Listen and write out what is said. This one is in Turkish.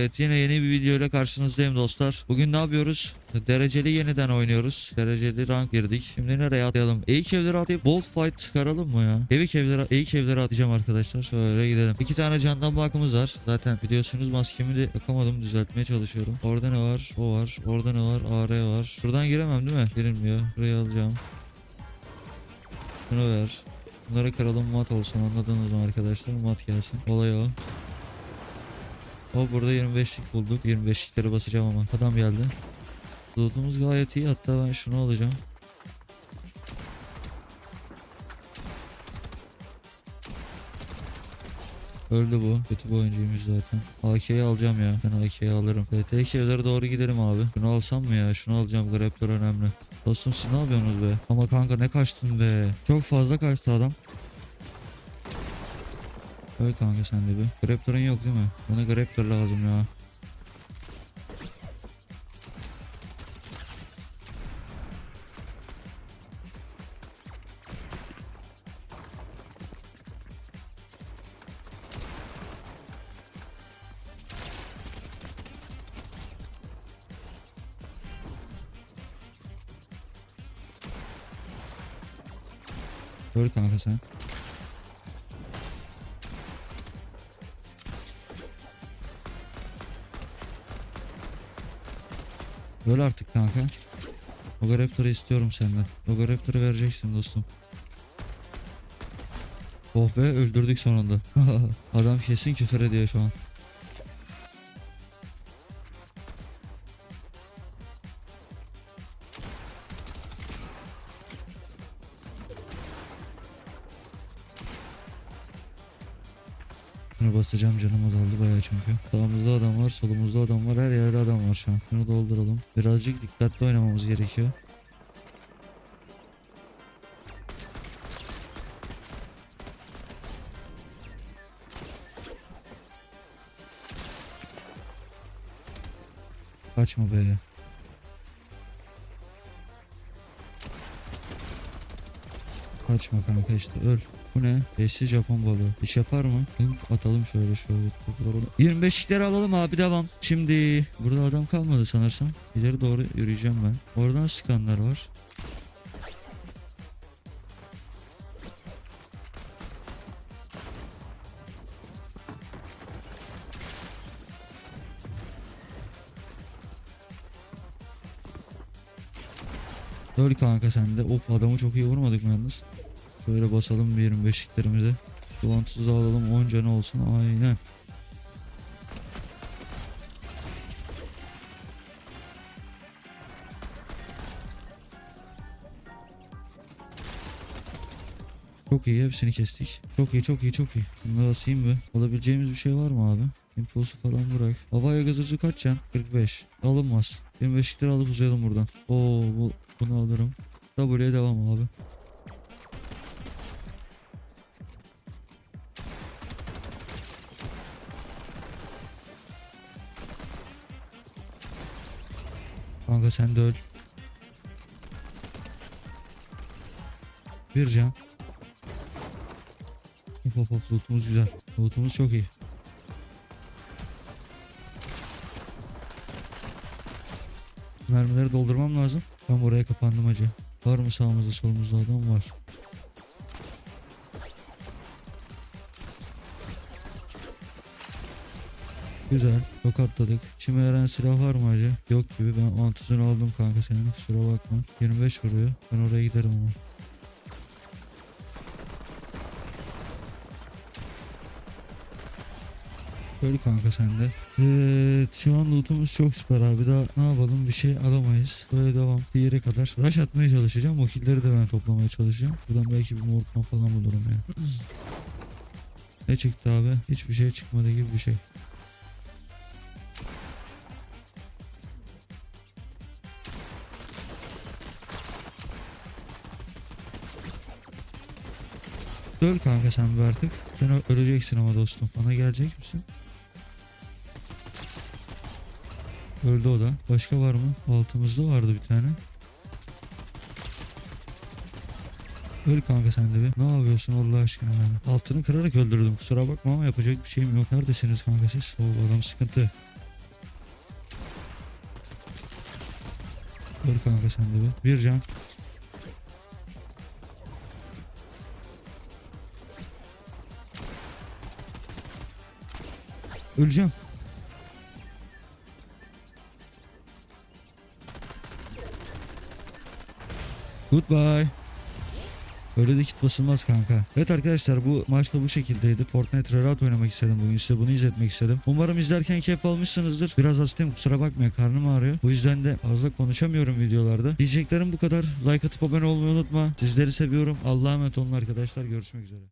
Evet yine yeni bir video ile karşınızdayım dostlar. Bugün ne yapıyoruz? Dereceli yeniden oynuyoruz. Dereceli rank girdik. Şimdi nereye atlayalım? Eğik evlere atlayıp bold fight çıkaralım mı ya? Eğik evlere, eğik evlere atlayacağım arkadaşlar. Şöyle gidelim. İki tane candan bakımız var. Zaten biliyorsunuz maskemi de yakamadım. Düzeltmeye çalışıyorum. Orada ne var? O var. Orada ne var? AR var. Şuradan giremem değil mi? Girilmiyor. Burayı alacağım. Şunu ver. Bunları kıralım mat olsun anladınız mı arkadaşlar? Mat gelsin. Olay o. O burada 25'lik bulduk. 25'likleri basacağım ama. Adam geldi. Loot'umuz gayet iyi. Hatta ben şunu alacağım. Öldü bu. Kötü bir oyuncuymuş zaten. AK'yi alacağım ya. Ben AK'yi alırım. Evlere doğru gidelim abi. Şunu alsam mı ya? Şunu alacağım. Grappler önemli. Dostum siz ne yapıyorsunuz be? Ama kanka ne kaçtın be? Çok fazla kaçtı adam. Öyle kanka sen de bir. Grappler'ın yok değil mi? Bana Grappler lazım ya. Öl kanka sen. Öl artık kanka. O Raptor'ı istiyorum senden. O Raptor'ı vereceksin dostum. Oh be öldürdük sonunda. Adam kesin küfür ediyor şu an. Şunu basacağım canım azaldı bayağı çünkü. Sağımızda adam var, solumuzda adam var, her yerde adam var şu an. Şunu dolduralım. Birazcık dikkatli oynamamız gerekiyor. Kaçma be. Kaçma kanka işte öl. Bu ne? Beşli Japon balığı. İş yapar mı? Atalım şöyle şöyle. 25'likleri alalım abi devam. Şimdi burada adam kalmadı sanırsam. İleri doğru yürüyeceğim ben. Oradan sıkanlar var. Öl kanka sen de. Of adamı çok iyi vurmadık mı yalnız? Şöyle basalım bir 25'liklerimize. Bulantısız alalım 10 canı olsun. Aynen. Çok iyi hepsini kestik. Çok iyi çok iyi çok iyi. Bunları asayım mı? Alabileceğimiz bir şey var mı abi? Impulsu falan bırak. Havaya gazıcı kaç can? 45. Alınmaz. 25'likleri alıp uzayalım buradan. Oo bu, bunu alırım. W'ye devam abi. Kanka sen de öl. Bir can. Hop hop hop lootumuz güzel. Lootumuz çok iyi. Mermileri doldurmam lazım. Ben buraya kapandım acı. Var mı sağımızda solumuzda adam var. Güzel. Tokatladık. İçime yarayan silah var mı acı? Yok gibi. Ben antuzunu aldım kanka senin. Kusura bakma. 25 vuruyor. Ben oraya giderim ama. Öyle kanka sende. Evet şu an lootumuz çok süper abi. Daha ne yapalım bir şey alamayız. Böyle devam bir yere kadar. Rush atmaya çalışacağım. O killleri de ben toplamaya çalışacağım. Buradan belki bir mortman falan bulurum ya. ne çıktı abi? Hiçbir şey çıkmadı gibi bir şey. Öl kanka sen bir artık. Sen öleceksin ama dostum. Bana gelecek misin? Öldü o da. Başka var mı? Altımızda vardı bir tane. Öl kanka sen de bir. Ne yapıyorsun Allah aşkına yani. Altını kırarak öldürdüm. Kusura bakma ama yapacak bir şeyim yok. Neredesiniz kanka siz? O adam sıkıntı. Öl kanka sen de bir. Bir can. Öleceğim. Goodbye. Öyle de kit basılmaz kanka. Evet arkadaşlar bu maçta bu şekildeydi. Fortnite rahat oynamak istedim bugün size bunu izletmek istedim. Umarım izlerken keyif almışsınızdır. Biraz hastayım kusura bakmayın karnım ağrıyor. Bu yüzden de fazla konuşamıyorum videolarda. Diyeceklerim bu kadar. Like atıp abone olmayı unutma. Sizleri seviyorum. Allah'a emanet olun arkadaşlar. Görüşmek üzere.